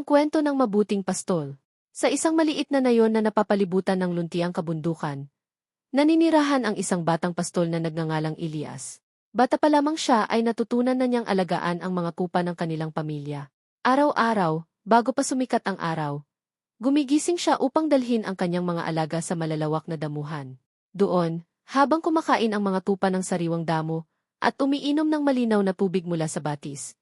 Ang kwento ng mabuting pastol. Sa isang maliit na nayon na napapalibutan ng luntiang kabundukan, naninirahan ang isang batang pastol na nagngangalang Elias. Bata pa lamang siya ay natutunan na niyang alagaan ang mga kupa ng kanilang pamilya. Araw-araw, bago pa sumikat ang araw, gumigising siya upang dalhin ang kanyang mga alaga sa malalawak na damuhan. Doon, habang kumakain ang mga tupa ng sariwang damo, at umiinom ng malinaw na tubig mula sa batis,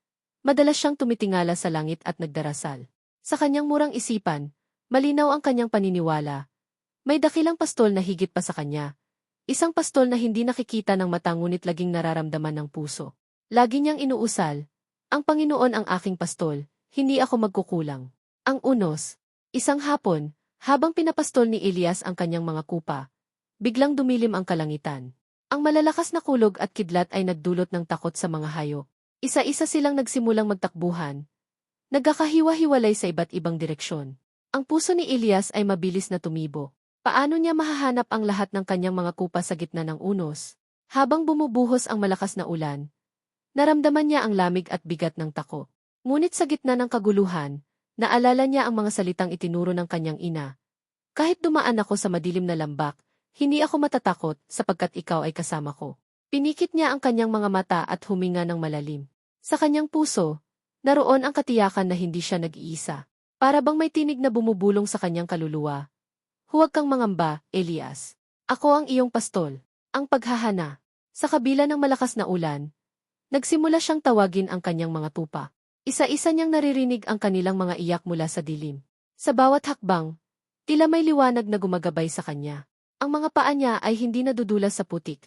madalas siyang tumitingala sa langit at nagdarasal. Sa kanyang murang isipan, malinaw ang kanyang paniniwala. May dakilang pastol na higit pa sa kanya. Isang pastol na hindi nakikita ng mata ngunit laging nararamdaman ng puso. Lagi niyang inuusal, ang Panginoon ang aking pastol, hindi ako magkukulang. Ang unos, isang hapon, habang pinapastol ni Elias ang kanyang mga kupa, biglang dumilim ang kalangitan. Ang malalakas na kulog at kidlat ay nagdulot ng takot sa mga hayop. Isa-isa silang nagsimulang magtakbuhan. Nagkakahiwa-hiwalay sa iba't ibang direksyon. Ang puso ni Elias ay mabilis na tumibo. Paano niya mahahanap ang lahat ng kanyang mga kupa sa gitna ng unos? Habang bumubuhos ang malakas na ulan, naramdaman niya ang lamig at bigat ng tako. Ngunit sa gitna ng kaguluhan, naalala niya ang mga salitang itinuro ng kanyang ina. Kahit dumaan ako sa madilim na lambak, hindi ako matatakot sapagkat ikaw ay kasama ko. Pinikit niya ang kanyang mga mata at huminga ng malalim. Sa kanyang puso, naroon ang katiyakan na hindi siya nag-iisa. Para bang may tinig na bumubulong sa kanyang kaluluwa. Huwag kang mangamba, Elias. Ako ang iyong pastol. Ang paghahana. Sa kabila ng malakas na ulan, nagsimula siyang tawagin ang kanyang mga tupa. Isa-isa niyang naririnig ang kanilang mga iyak mula sa dilim. Sa bawat hakbang, tila may liwanag na gumagabay sa kanya. Ang mga paa niya ay hindi nadudulas sa putik,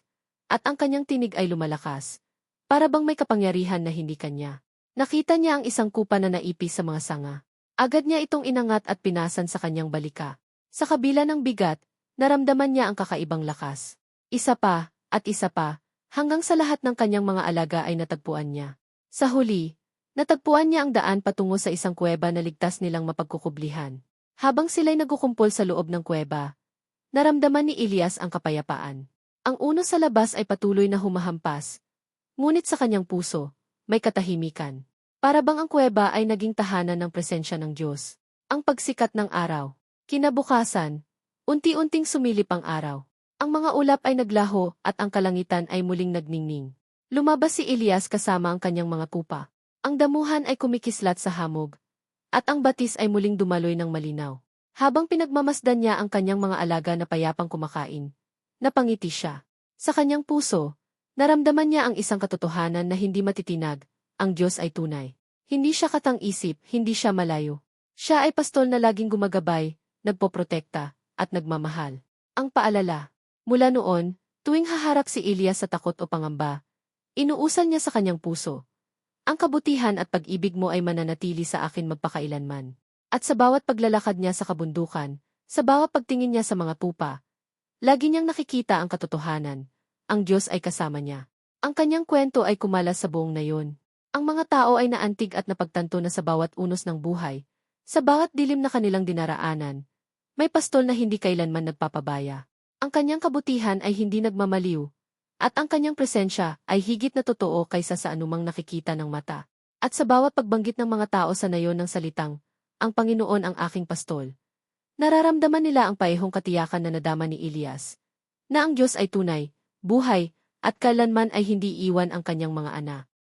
at ang kanyang tinig ay lumalakas, para bang may kapangyarihan na hindi kanya. Nakita niya ang isang kupa na naipis sa mga sanga. Agad niya itong inangat at pinasan sa kanyang balika. Sa kabila ng bigat, naramdaman niya ang kakaibang lakas. Isa pa, at isa pa, hanggang sa lahat ng kanyang mga alaga ay natagpuan niya. Sa huli, natagpuan niya ang daan patungo sa isang kuweba na ligtas nilang mapagkukublihan. Habang sila'y nagukumpol sa loob ng kuweba, Naramdaman ni Elias ang kapayapaan. Ang uno sa labas ay patuloy na humahampas. Ngunit sa kanyang puso, may katahimikan. Para bang ang kuweba ay naging tahanan ng presensya ng Diyos. Ang pagsikat ng araw. Kinabukasan, unti-unting sumilip ang araw. Ang mga ulap ay naglaho at ang kalangitan ay muling nagningning. Lumabas si Elias kasama ang kanyang mga kupa. Ang damuhan ay kumikislat sa hamog, at ang batis ay muling dumaloy ng malinaw. Habang pinagmamasdan niya ang kanyang mga alaga na payapang kumakain, napangiti siya. Sa kanyang puso, naramdaman niya ang isang katotohanan na hindi matitinag, ang Diyos ay tunay. Hindi siya katang-isip, hindi siya malayo. Siya ay pastol na laging gumagabay, nagpoprotekta, at nagmamahal. Ang paalala, mula noon, tuwing haharap si Elias sa takot o pangamba, inuusal niya sa kanyang puso. Ang kabutihan at pag-ibig mo ay mananatili sa akin magpakailanman. At sa bawat paglalakad niya sa kabundukan, sa bawat pagtingin niya sa mga tupa, lagi niyang nakikita ang katotohanan. Ang Diyos ay kasama niya. Ang kanyang kwento ay kumalas sa buong nayon. Ang mga tao ay naantig at napagtanto na sa bawat unos ng buhay, sa bawat dilim na kanilang dinaraanan, may pastol na hindi kailanman nagpapabaya. Ang kanyang kabutihan ay hindi nagmamaliw, at ang kanyang presensya ay higit na totoo kaysa sa anumang nakikita ng mata. At sa bawat pagbanggit ng mga tao sa nayon ng salitang, ang Panginoon ang aking pastol. Nararamdaman nila ang paehong katiyakan na nadama ni Elias, na ang Diyos ay tunay, buhay, at kailanman ay hindi iwan ang kanyang mga anak.